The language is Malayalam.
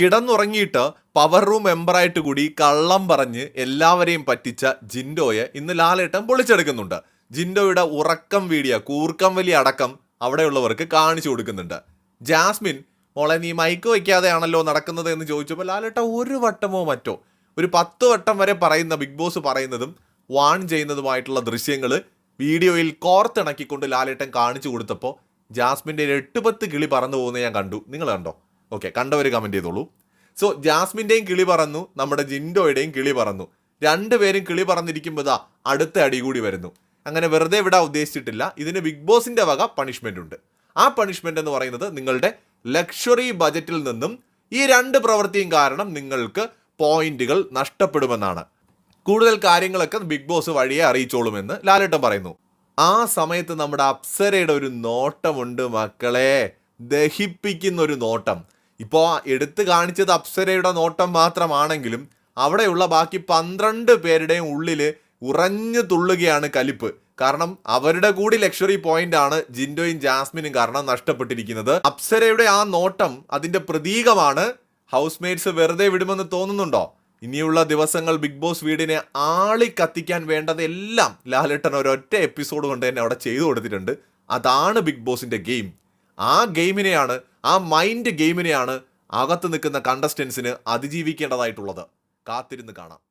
കിടന്നുറങ്ങിയിട്ട് പവർ റൂം മെമ്പറായിട്ട് കൂടി കള്ളം പറഞ്ഞ് എല്ലാവരെയും പറ്റിച്ച ജിൻഡോയെ ഇന്ന് ലാലേട്ടൻ പൊളിച്ചെടുക്കുന്നുണ്ട്. ജിൻഡോയുടെ ഉറക്കം വീടിയ കൂർക്കം വലിയ അടക്കം അവിടെയുള്ളവർക്ക് കാണിച്ചു കൊടുക്കുന്നുണ്ട്. ജാസ്മിൻ മോളെ നീ മൈക്ക് വയ്ക്കാതെയാണല്ലോ നടക്കുന്നത് എന്ന് ചോദിച്ചപ്പോൾ ലാലേട്ട ഒരു വട്ടമോ മറ്റോ ഒരു പത്ത് വട്ടം വരെ പറയുന്ന ബിഗ് ബോസ് പറയുന്നതും വാൺ ചെയ്യുന്നതുമായിട്ടുള്ള ദൃശ്യങ്ങൾ വീഡിയോയിൽ കോർത്തിണക്കിക്കൊണ്ട് ലാലേട്ടൻ കാണിച്ചു കൊടുത്തപ്പോൾ ജാസ്മിന്റെ എട്ട് പത്ത് കിളി പറന്നു പോകുന്നത് ഞാൻ കണ്ടു. നിങ്ങൾ കണ്ടോ? ഓക്കെ കണ്ടവർ കമന്റ് ചെയ്തോളൂ. സോ ജാസ്മിന്റെയും കിളി പറന്നു നമ്മുടെ ജിൻഡോയുടെയും കിളി പറന്നു. രണ്ടുപേരും കിളി പറന്നിരിക്കുമ്പോൾ ഇതാ അടുത്ത അടി കൂടി വരുന്നു. അങ്ങനെ വെറുതെ വിടാൻ ഉദ്ദേശിച്ചിട്ടില്ല. ഇതിന് ബിഗ് ബോസിന്റെ വക പണിഷ്മെന്റ് ഉണ്ട്. ആ പണിഷ്മെന്റ് എന്ന് പറയുന്നത് നിങ്ങളുടെ ലക്ഷറി ബജറ്റിൽ നിന്നും ഈ രണ്ട് പ്രവൃത്തിയും കാരണം നിങ്ങൾക്ക് പോയിന്റുകൾ നഷ്ടപ്പെടുമെന്നാണ്. കൂടുതൽ കാര്യങ്ങളൊക്കെ ബിഗ് ബോസ് വഴിയെ അറിയിച്ചോളുമെന്ന് ലാലേട്ടൻ പറയുന്നു. ആ സമയത്ത് നമ്മുടെ അപ്സരയുടെ ഒരു നോട്ടമുണ്ട് മക്കളെ. ദഹിപ്പിക്കുന്ന ഒരു നോട്ടം. ഇപ്പോൾ എടുത്തു കാണിച്ചത് അപ്സരയുടെ നോട്ടം മാത്രമാണെങ്കിലും അവിടെയുള്ള ബാക്കി പന്ത്രണ്ട് പേരുടെയും ഉള്ളിൽ ഉറഞ്ഞു തുള്ളുകയാണ് കലിപ്പ്. കാരണം അവരുടെ കൂടി ലക്ഷറി പോയിന്റ് ആണ് ജിൻഡോയും ജാസ്മിനും കാരണം നഷ്ടപ്പെട്ടിരിക്കുന്നത്. അപ്സരയുടെ ആ നോട്ടം അതിന്റെ പ്രതീകമാണ്. ഹൗസ് മേറ്റ്സ് വെറുതെ വിടുമെന്ന് തോന്നുന്നുണ്ടോ? ഇനിയുള്ള ദിവസങ്ങൾ ബിഗ് ബോസ് വീടിനെ ആളി കത്തിക്കാൻ വേണ്ടതെല്ലാം ലാലേട്ടൻ ഒരൊറ്റ എപ്പിസോഡ് കൊണ്ട് തന്നെ അവിടെ ചെയ്തു കൊടുത്തിട്ടുണ്ട്. അതാണ് ബിഗ് ബോസിന്റെ ഗെയിം. ആ ഗെയിമിനെയാണ് ആ മൈൻഡ് ഗെയിമിനെയാണ് അകത്ത് നിൽക്കുന്ന കണ്ടസ്റ്റൻസിന് അതിജീവിക്കേണ്ടതായിട്ടുള്ളത്. കാത്തിരുന്ന് കാണാം.